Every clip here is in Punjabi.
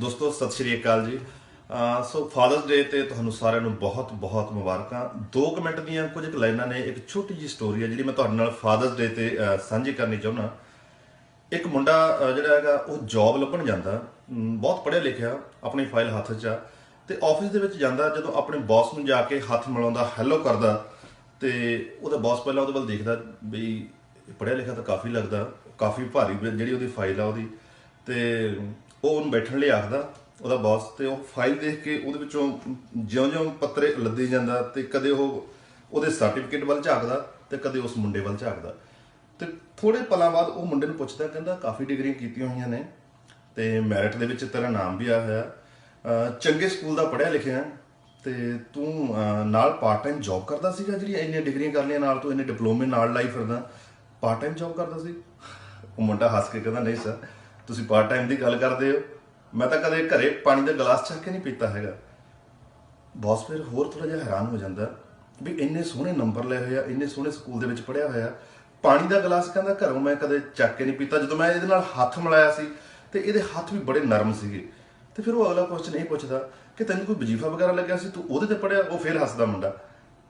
ਦੋਸਤੋ, ਸਤਿ ਸ਼੍ਰੀ ਅਕਾਲ ਜੀ। ਸੋ ਫਾਦਰਸ ਡੇ ਤੇ ਤੁਹਾਨੂੰ ਸਾਰਿਆਂ ਨੂੰ ਬਹੁਤ ਬਹੁਤ ਮੁਬਾਰਕਾਂ। 2 ਮਿੰਟ ਦੀਆਂ ਕੁਝ ਕੁ ਲਾਈਨਾਂ ਨੇ। ਇੱਕ ਛੋਟੀ ਜੀ ਸਟੋਰੀ ਹੈ ਜਿਹੜੀ ਮੈਂ ਤੁਹਾਡੇ ਨਾਲ ਫਾਦਰਸ ਡੇ ਤੇ ਸਾਂਝੀ ਕਰਨੀ ਚਾਹੁੰਦਾ। ਇੱਕ ਮੁੰਡਾ ਜਿਹੜਾ ਹੈਗਾ, ਉਹ ਜੌਬ ਲੱਭਣ ਜਾਂਦਾ। ਬਹੁਤ ਪੜ੍ਹਿਆ ਲਿਖਿਆ, ਆਪਣੀ ਫਾਈਲ ਹੱਥ 'ਚ ਆ। ਤੇ ਆਫਿਸ ਦੇ ਵਿੱਚ ਜਾਂਦਾ ਜਦੋਂ ਆਪਣੇ ਬੌਸ ਨੂੰ ਜਾ ਕੇ ਹੱਥ ਮਿਲਾਉਂਦਾ ਹੈਲੋ ਕਰਦਾ। ਤੇ ਉਹਦਾ ਬੌਸ ਪਹਿਲਾਂ ਉਹਦੇ ਵੱਲ ਦੇਖਦਾ ਵੀ ਪੜ੍ਹਿਆ ਲਿਖਿਆ ਤਾਂ ਕਾਫੀ ਲੱਗਦਾ। ਕਾਫੀ ਭਾਰੀ ਜਿਹੜੀ ਉਹਦੀ ਫਾਈਲ ਆ ਉਹਦੀ। ਤੇ ਉਹ ਉਹਨੂੰ ਬੈਠਣ ਲਈ ਆਖਦਾ, ਉਹਦਾ ਬੌਸ ਤੇ ਉਹ ਫਾਈਲ ਦੇਖ ਕੇ ਉਹਦੇ ਵਿੱਚੋਂ ਜਿਉਂ-ਜਿਉਂ ਪੱਤਰੇ ਲੱਦੀ ਜਾਂਦਾ ਤੇ ਕਦੇ ਉਹ ਉਹਦੇ ਸਰਟੀਫਿਕੇਟ ਵੱਲ ਝਾਕਦਾ ਤੇ ਕਦੇ ਉਸ ਮੁੰਡੇ ਵੱਲ ਝਾਕਦਾ। ਤੇ ਥੋੜੇ ਪਲਾਂ ਬਾਅਦ ਉਹ ਮੁੰਡੇ ਨੂੰ ਪੁੱਛਦਾ, ਕਹਿੰਦਾ ਕਾਫੀ ਡਿਗਰੀਆਂ ਕੀਤੀਆਂ ਹੋਈਆਂ ਨੇ ਤੇ ਮੈਰਿਟ ਦੇ ਵਿੱਚ ਤੇਰਾ ਨਾਮ ਵੀ ਆਇਆ ਹੋਇਆ। ਚੰਗੇ ਸਕੂਲ ਦਾ ਪੜ੍ਹਿਆ ਲਿਖਿਆ ਹੈ ਤੇ ਤੂੰ ਨਾਲ ਪਾਰਟ ਟਾਈਮ ਜੌਬ ਕਰਦਾ ਸੀਗਾ ਜਿਹੜੀ ਇੰਨੀਆਂ ਡਿਗਰੀਆਂ ਕਰ ਲਈਆਂ ਨਾਲ, ਤੂੰ ਇੰਨੇ ਡਿਪਲੋਮੇ ਨਾਲ ਲਾਈ ਫਿਰਦਾ ਪਾਰਟ ਟਾਈਮ ਜੌਬ ਕਰਦਾ ਸੀ? ਉਹ ਮੁੰਡਾ ਹੱਸ ਕੇ ਕਹਿੰਦਾ, ਨਹੀਂ ਸਰ ਤੁਸੀਂ ਪਾਰਟ ਟਾਈਮ ਦੀ ਗੱਲ ਕਰਦੇ ਹੋ, ਮੈਂ ਤਾਂ ਕਦੇ ਘਰੇ ਪਾਣੀ ਦਾ ਗਲਾਸ ਚੱਕ ਕੇ ਨਹੀਂ ਪੀਤਾ ਹੈਗਾ। ਬੌਸ ਫਿਰ ਹੋਰ ਥੋੜਾ ਜਿਹਾ ਹੈਰਾਨ ਹੋ ਜਾਂਦਾ ਵੀ ਇੰਨੇ ਸੋਹਣੇ ਨੰਬਰ ਲਏ ਹੋਏ ਆ, ਇੰਨੇ ਸੋਹਣੇ ਸਕੂਲ ਦੇ ਵਿੱਚ ਪੜ੍ਹਿਆ ਹੋਇਆ। ਪਾਣੀ ਦਾ ਗਲਾਸ ਕਹਿੰਦਾ ਘਰੋਂ ਮੈਂ ਕਦੇ ਚੱਕ ਕੇ ਨਹੀਂ ਪੀਤਾ, ਜਦੋਂ ਮੈਂ ਇਹਦੇ ਨਾਲ ਹੱਥ ਮਿਲਾਇਆ ਸੀ ਤੇ ਇਹਦੇ ਹੱਥ ਵੀ ਬੜੇ ਨਰਮ ਸੀਗੇ। ਤੇ ਫਿਰ ਉਹ ਅਗਲਾ ਕੁਐਸਚਨ ਇਹ ਪੁੱਛਦਾ ਕਿ ਤੈਨੂੰ ਕੋਈ ਵਜ਼ੀਫਾ ਵਗੈਰਾ ਲੱਗਿਆ ਸੀ? ਤੂੰ ਉਹਦੇ ਤੇ ਪੜ੍ਹਿਆ? ਉਹ ਫਿਰ ਹੱਸਦਾ ਮੁੰਡਾ।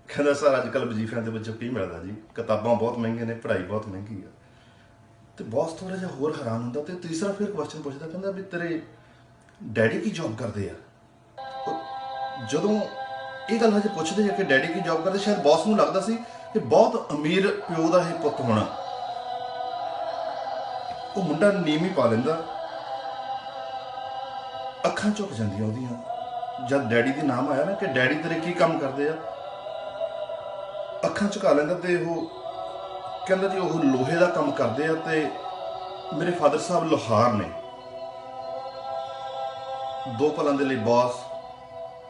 ਕਹਿੰਦਾ, ਸਰ ਅੱਜ ਕੱਲ ਵਜ਼ੀਫਿਆਂ ਦੇ ਵਿੱਚ ਕੀ ਮਿਲਦਾ ਜੀ? ਕਿਤਾਬਾਂ ਬਹੁਤ ਮਹਿੰਗੀਆਂ ਨੇ, ਪੜ੍ਹਾਈ ਬਹੁਤ ਮਹਿੰਗੀ ਆ। ਤੇ ਬੌਸ ਥੋੜਾ ਜਿਹਾ ਹੋਰ ਹੈਰਾਨ ਹੁੰਦਾ ਤੇ ਤੀਸਰਾ ਫਿਰ ਕੁਐਸਚਨ ਪੁੱਛਦਾ ਕਹਿੰਦਾ ਵੀ ਤੇਰੇ ਡੈਡੀ ਕੀ ਜੌਬ ਕਰਦੇ ਆ? ਉਹ ਜਦੋਂ ਇਹ ਗੱਲ ਹਜੇ ਪੁੱਛਦੇ ਆ ਕਿ ਡੈਡੀ ਕੀ ਜੌਬ ਕਰਦੇ, ਸ਼ਾਇਦ ਬੌਸ ਨੂੰ ਲੱਗਦਾ ਸੀ ਕਿ ਬਹੁਤ ਅਮੀਰ ਪਿਓ ਦਾ ਇਹ ਪੁੱਤ ਹੋਣਾ। ਉਹ ਮੁੰਡਾ ਨੀਵੀਂ ਪਾ ਲੈਂਦਾ, ਅੱਖਾਂ ਝੁਕ ਜਾਂਦੀਆਂ ਉਹਦੀਆਂ, ਜਦ ਡੈਡੀ ਦੇ ਨਾਮ ਆਇਆ ਨਾ ਕਿ ਡੈਡੀ ਤੇਰੇ ਕੀ ਕੰਮ ਕਰਦੇ ਆ? ਅੱਖਾਂ ਝੁਕਾ ਲੈਂਦਾ ਤੇ ਉਹ ਕਹਿੰਦਾ ਜੀ ਉਹ ਲੋਹੇ ਦਾ ਕੰਮ ਕਰਦੇ ਆ ਤੇ ਮੇਰੇ ਫਾਦਰ ਸਾਹਿਬ ਲੋਹਾਰ ਨੇ। ਦੋ ਪਲਾਂ ਦੇ ਲਈ ਬਾਸ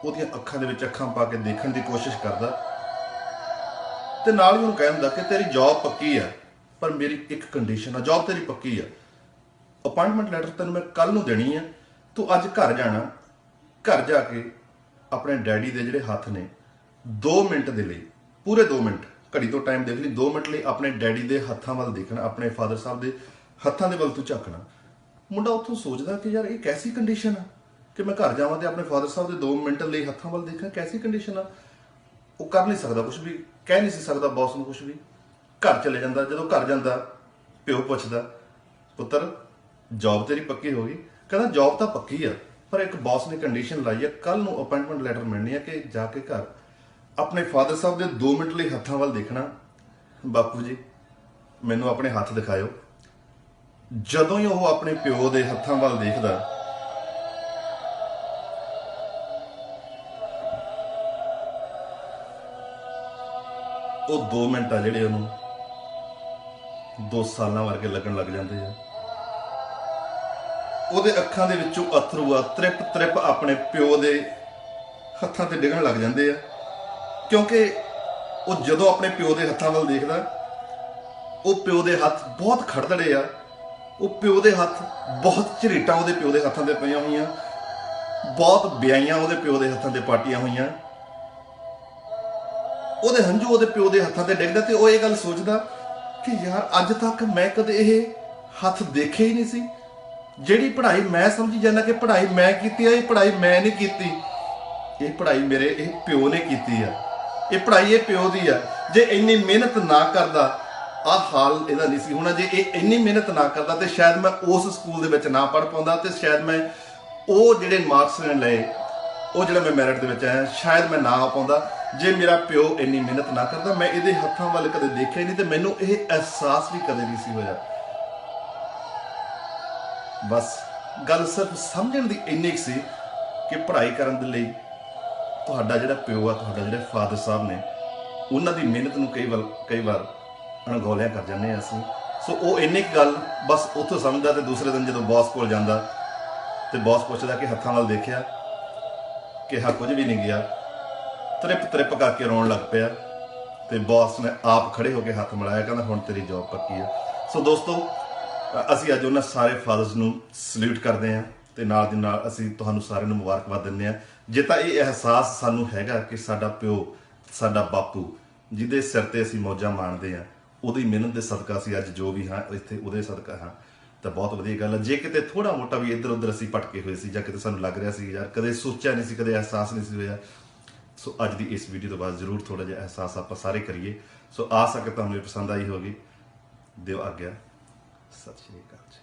ਉਹਦੀਆਂ ਅੱਖਾਂ ਦੇ ਵਿੱਚ ਅੱਖਾਂ ਪਾ ਕੇ ਦੇਖਣ ਦੀ ਕੋਸ਼ਿਸ਼ ਕਰਦਾ। ਤੇ ਨਾਲ ਹੀ ਉਹਨੂੰ ਕਹਿੰਦਾ ਕਿ ਤੇਰੀ ਜੌਬ ਪੱਕੀ ਆ, ਪਰ ਮੇਰੀ ਇੱਕ ਕੰਡੀਸ਼ਨ ਆ ਜੌਬ ਤੇਰੀ ਪੱਕੀ ਆ। ਅਪਾਇੰਟਮੈਂਟ ਲੈਟਰ ਤੈਨੂੰ ਮੈਂ ਕੱਲ ਨੂੰ ਦੇਣੀ ਆ, ਤੂੰ ਅੱਜ ਘਰ ਜਾਣਾ, ਘਰ ਜਾ ਕੇ ਆਪਣੇ ਡੈਡੀ ਦੇ ਜਿਹੜੇ ਹੱਥ ਨੇ 2 ਮਿੰਟ ਦੇ ਲਈ, ਪੂਰੇ 2 ਮਿੰਟ। ਘੜੀ ਤੋਂ ਟਾਈਮ ਦੇਖ ਲਈ 2 ਮਿੰਟ ਲਈ ਆਪਣੇ ਡੈਡੀ ਦੇ ਹੱਥਾਂ ਵੱਲ ਦੇਖਣਾ, ਆਪਣੇ ਫਾਦਰ ਸਾਹਿਬ ਦੇ ਹੱਥਾਂ ਦੇ ਵੱਲ ਤੂੰ ਝਾਕਣਾ। ਮੁੰਡਾ ਉੱਥੋਂ ਸੋਚਦਾ ਕਿ ਯਾਰ ਇਹ ਕੈਸੀ ਕੰਡੀਸ਼ਨ ਆ ਕਿ ਮੈਂ ਘਰ ਜਾਵਾਂ ਤੇ ਆਪਣੇ ਫਾਦਰ ਸਾਹਿਬ ਦੇ 2 ਮਿੰਟ ਲਈ ਹੱਥਾਂ ਵੱਲ ਦੇਖਾਂ, ਕੈਸੀ ਕੰਡੀਸ਼ਨ ਆ? ਉਹ ਕਰ ਨਹੀਂ ਸਕਦਾ ਕੁਝ ਵੀ, ਕਹਿ ਨਹੀਂ ਸੀ ਸਕਦਾ ਬੌਸ ਨੂੰ ਕੁਝ ਵੀ। ਘਰ ਚਲੇ ਜਾਂਦਾ, ਜਦੋਂ ਘਰ ਜਾਂਦਾ, ਪਿਓ ਪੁੱਛਦਾ, ਪੁੱਤਰ ਜੌਬ ਤੇਰੀ ਪੱਕੀ ਹੋ ਗਈ? ਕਹਿੰਦਾ ਜੌਬ ਤਾਂ ਪੱਕੀ ਆ, ਪਰ ਇੱਕ ਬੌਸ ਨੇ ਕੰਡੀਸ਼ਨ ਲਾਈ ਆ ਕੱਲ ਨੂੰ ਅਪਾਇੰਟਮੈਂਟ ਲੈਟਰ ਮਿਲਣੀ ਆ ਕਿ ਜਾ ਕੇ ਘਰ ਆਪਣੇ ਫਾਦਰ ਸਾਹਿਬ ਦੇ 2 ਮਿੰਟ ਲਈ ਹੱਥਾਂ ਵੱਲ ਦੇਖਣਾ। ਬਾਪੂ ਜੀ, ਮੈਨੂੰ ਆਪਣੇ ਹੱਥ ਦਿਖਾਇਓ। ਜਦੋਂ ਹੀ ਉਹ ਆਪਣੇ ਪਿਓ ਦੇ ਹੱਥਾਂ ਵੱਲ ਦੇਖਦਾ, ਉਹ 2 ਮਿੰਟ ਆ ਜਿਹੜੇ ਉਹਨੂੰ 2 ਸਾਲਾਂ ਵਰਗੇ ਲੱਗਣ ਲੱਗ ਜਾਂਦੇ ਆ। ਉਹਦੇ ਅੱਖਾਂ ਦੇ ਵਿੱਚੋਂ ਅਥਰੂ ਆ ਤ੍ਰਿਪ ਤ੍ਰਿਪ ਆਪਣੇ ਪਿਓ ਦੇ ਹੱਥਾਂ ਤੇ ਡਿੱਗਣ ਲੱਗ ਜਾਂਦੇ ਆ। ਕਿਉਂਕਿ ਉਹ ਜਦੋਂ ਆਪਣੇ ਪਿਓ ਦੇ ਹੱਥਾਂ ਵੱਲ ਦੇਖਦਾ, ਉਹ ਪਿਓ ਦੇ ਹੱਥ ਬਹੁਤ ਖੜਦੜੇ ਆ, ਉਹ ਪਿਓ ਦੇ ਹੱਥ ਬਹੁਤ ਝਰੀਟਾਂ ਉਹਦੇ ਪਿਓ ਦੇ ਹੱਥਾਂ ਤੇ ਪਈਆਂ ਹੋਈਆਂ, ਬਹੁਤ ਬਿਆਈਆਂ ਉਹਦੇ ਪਿਓ ਦੇ ਹੱਥਾਂ ਤੇ ਪਾਟੀਆਂ ਹੋਈਆਂ। ਉਹਦੇ ਹੰਝੂ ਉਹਦੇ ਪਿਓ ਦੇ ਹੱਥਾਂ ਤੇ ਡਿੱਗਦਾ ਤੇ ਉਹ ਇਹ ਗੱਲ ਸੋਚਦਾ ਕਿ ਯਾਰ ਅੱਜ ਤੱਕ ਮੈਂ ਕਦੇ ਇਹ ਹੱਥ ਦੇਖੇ ਹੀ ਨਹੀਂ ਸੀ। ਜਿਹੜੀ ਪੜ੍ਹਾਈ ਮੈਂ ਸਮਝੀ ਜਾਂਦਾ ਕਿ ਪੜ੍ਹਾਈ ਮੈਂ ਕੀਤੀ ਆ, ਇਹ ਪੜ੍ਹਾਈ ਮੈਂ ਨਹੀਂ ਕੀਤੀ। ਇਹ ਪੜ੍ਹਾਈ ਮੇਰੇ, ਇਹ ਪਿਓ ਨੇ ਕੀਤੀ ਆ। ਇਹ ਪੜ੍ਹਾਈ ਇਹ ਪਿਓ ਦੀ ਆ। ਜੇ ਇੰਨੀ ਮਿਹਨਤ ਨਾ ਕਰਦਾ ਆ ਹਾਲ ਇਹਦਾ ਨਹੀਂ ਸੀ। ਹੋਣਾ ਜੇ ਇਹ ਇੰਨੀ ਮਿਹਨਤ ਨਾ ਕਰਦਾ, ਤੇ ਸ਼ਾਇਦ ਮੈਂ ਉਸ ਸਕੂਲ ਦੇ ਵਿੱਚ ਨਾ ਪੜ੍ਹ ਪਾਉਂਦਾ ਤੇ ਸ਼ਾਇਦ ਮੈਂ ਉਹ ਜਿਹੜੇ ਮਾਰਕਸ ਨੇ ਲਏ, ਉਹ ਜਿਹੜਾ ਮੈਂ ਮੈਰਿਟ ਦੇ ਵਿੱਚ ਆਇਆ, ਸ਼ਾਇਦ ਮੈਂ ਨਾ ਆ ਪਾਉਂਦਾ। ਜੇ ਮੇਰਾ ਪਿਓ ਇੰਨੀ ਮਿਹਨਤ ਨਾ ਕਰਦਾ, ਮੈਂ ਇਹਦੇ ਹੱਥਾਂ ਵੱਲ ਕਦੇ ਦੇਖਿਆ ਨਹੀਂ ਤੇ ਮੈਨੂੰ ਇਹ ਅਹਿਸਾਸ ਵੀ ਕਦੇ ਨਹੀਂ ਸੀ ਹੋਇਆ। ਬਸ, ਗੱਲ ਸਿਰਫ ਸਮਝਣ ਦੀ ਇੰਨੀ ਕੁ ਸੀ ਕਿ ਪੜ੍ਹਾਈ ਕਰਨ ਦੇ ਲਈ ਤੁਹਾਡਾ ਜਿਹੜਾ ਪਿਓ ਆ, ਤੁਹਾਡਾ ਜਿਹੜੇ ਫਾਦਰ ਸਾਹਿਬ ਨੇ, ਉਹਨਾਂ ਦੀ ਮਿਹਨਤ ਨੂੰ ਕਈ ਵਾਰ ਕਈ ਵਾਰ ਅਣਗੌਲਿਆ ਕਰ ਜਾਂਦੇ ਆ ਅਸੀਂ। ਸੋ ਉਹ ਇੰਨੀ ਕੁ ਗੱਲ ਬਸ ਉੱਥੋਂ ਸਮਝਦਾ ਤੇ ਦੂਸਰੇ ਦਿਨ ਜਦੋਂ ਬੌਸ ਕੋਲ ਜਾਂਦਾ, ਤੇ ਬੌਸ ਪੁੱਛਦਾ ਕਿ ਹੱਥਾਂ ਵੱਲ ਦੇਖਿਆ ਕਿ ਕਿਹਾ ਕੁਝ ਵੀ ਨਹੀਂ ਗਿਆ। ਤ੍ਰਿਪ ਤ੍ਰਿਪ ਕਰਕੇ ਰੋਣ ਲੱਗ ਪਿਆ ਤੇ ਬੌਸ ਨੇ ਆਪ ਖੜੇ ਹੋ ਕੇ ਹੱਥ ਮਿਲਾਇਆ, ਕਹਿੰਦਾ, ਹੁਣ ਤੇਰੀ ਜੌਬ ਪੱਕੀ ਆ। ਸੋ ਦੋਸਤੋ, ਅਸੀਂ ਅੱਜ ਉਹਨਾਂ ਸਾਰੇ ਫਾਦਰਸ ਨੂੰ ਸਲੂਟ ਕਰਦੇ ਹਾਂ ਤੇ ਨਾਲ ਦੀ ਨਾਲ ਅਸੀਂ ਤੁਹਾਨੂੰ ਸਾਰਿਆਂ ਨੂੰ ਮੁਬਾਰਕਬਾਦ ਦਿੰਦੇ ਹਾਂ। ਜੇ ਤਾਂ ਇਹ ਅਹਿਸਾਸ ਸਾਨੂੰ ਹੈਗਾ ਕਿ ਸਾਡਾ ਪਿਓ, ਸਾਡਾ ਬਾਪੂ, ਜਿਹਦੇ ਸਿਰ ਤੇ ਅਸੀਂ ਮੌਜਾਂ ਮਾਣਦੇ ਹਾਂ, ਉਹਦੀ ਮਿਹਨਤ ਦੇ ਸਦਕਾ ਅਸੀਂ ਅੱਜ ਜੋ ਵੀ ਹਾਂ, ਇੱਥੇ ਉਹਦੇ ਸਦਕਾ ਹਾਂ, ਤਾਂ ਬਹੁਤ ਵਧੀਆ ਗੱਲ ਹੈ। ਜੇ ਕਿਤੇ ਥੋੜਾ ਮੋਟਾ ਵੀ ਇੱਧਰ ਉੱਧਰ ਅਸੀਂ ਭਟਕੇ ਹੋਏ ਸੀ ਜਾਂ ਕਿਤੇ ਸਾਨੂੰ ਲੱਗ ਰਿਹਾ ਸੀ ਯਾਰ ਕਦੇ ਸੋਚਿਆ ਨਹੀਂ ਸੀ, ਕਦੇ ਅਹਿਸਾਸ ਨਹੀਂ ਸੀ ਹੋਇਆ, ਸੋ ਅੱਜ ਦੀ ਇਸ ਵੀਡੀਓ ਤੋਂ ਬਾਅਦ ਜ਼ਰੂਰ ਥੋੜਾ ਜਿਹਾ ਅਹਿਸਾਸ ਆਪਾਂ ਸਾਰੇ ਕਰੀਏ। ਸੋ ਆਸ ਆ ਕਿ ਤੁਹਾਨੂੰ ਇਹ ਪਸੰਦ ਆਈ ਹੋਗੀ ਦਿਓ ਆਗਿਆ। ਸਤਿ ਸ਼੍ਰੀ ਅਕਾਲ ਜੀ।